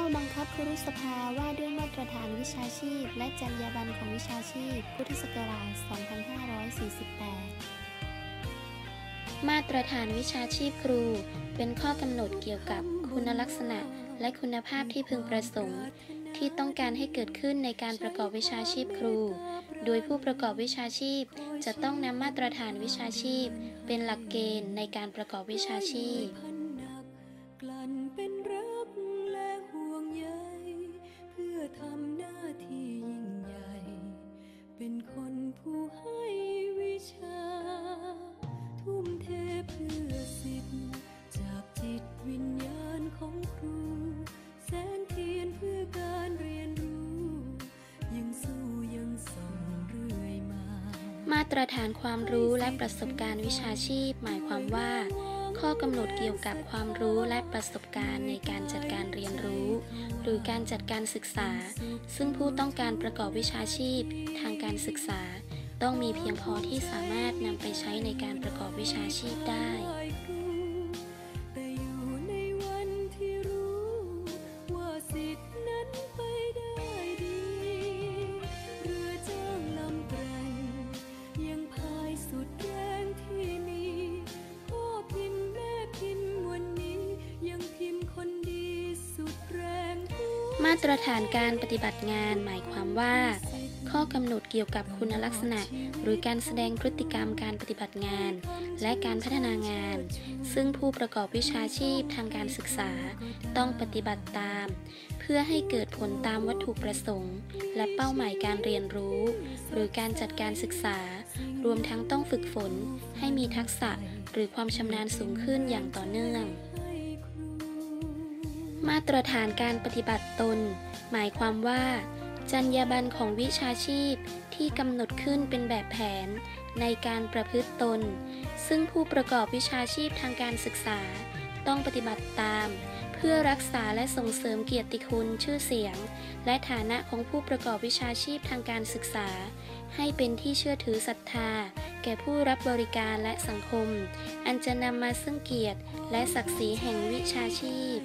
ข้อบังคับครุสภาว่าด้วยมาตรฐานวิชาชีพ และจรรยาบรรณของวิชาชีพ พุทธศักราช 2548 มาตรฐานวิชาชีพครู เป็นข้อกำหนดเกี่ยวกับคุณลักษณะและคุณภาพที่พึงประสงค์ ที่ต้องการให้เกิดขึ้นในการประกอบวิชาชีพครู โดยผู้ประกอบวิชาชีพ จะต้องนำมาตรฐานวิชาชีพ เป็นหลักเกณฑ์ในการประกอบวิชาชีพ ทำหน้าที่ยิ่งใหญ่ เป็นคนผู้ให้วิชา ทุ่มเทเพื่อสิทธิ์ จากจิตวิญญาณของครู แสงเทียนเพื่อการเรียนรู้ ยังสู้ยังส่องเรื่อยมา มาตรฐานความรู้และประสบการณ์วิชาชีพหมายความว่า ข้อกำหนดเกี่ยวกับความรู้และประสบการณ์ในการจัดการเรียนรู้ รือการจัดการศึกษา ซึ่งผู้ต้องการประกอบวิชาชีพ ทางการศึกษา ต้องมีเพียงพอที่สามารถนำไปใช้ในการประกอบวิชาชีพได้ มาตรฐานการปฏิบัติงานหมายความว่า ข้อกำหนดเกี่ยวกับคุณลักษณะ หรือการแสดงพฤติกรรมการปฏิบัติงาน และการพัฒนางาน ซึ่งผู้ประกอบวิชาชีพทางการศึกษา ต้องปฏิบัติตาม เพื่อให้เกิดผลตามวัตถุประสงค์ และเป้าหมายการเรียนรู้ หรือการจัดการศึกษา รวมทั้งต้องฝึกฝน ให้มีทักษะหรือความชำนาญสูงขึ้นอย่างต่อเนื่อง มาตรฐานการปฏิบัติตน หมายความว่า จรรยาบรรณของวิชาชีพที่กำหนดขึ้นเป็นแบบแผน ในการประพฤติตน ซึ่งผู้ประกอบวิชาชีพทางการศึกษา ต้องปฏิบัติตาม เพื่อรักษาและส่งเสริมเกียรติคุณชื่อเสียง และฐานะของผู้ประกอบวิชาชีพทางการศึกษา ให้เป็นที่เชื่อถือศรัทธา แก่ผู้รับบริการและสังคม อันจะนำมาซึ่งเกียรติและศักดิ์ศรีแห่งวิชาชีพ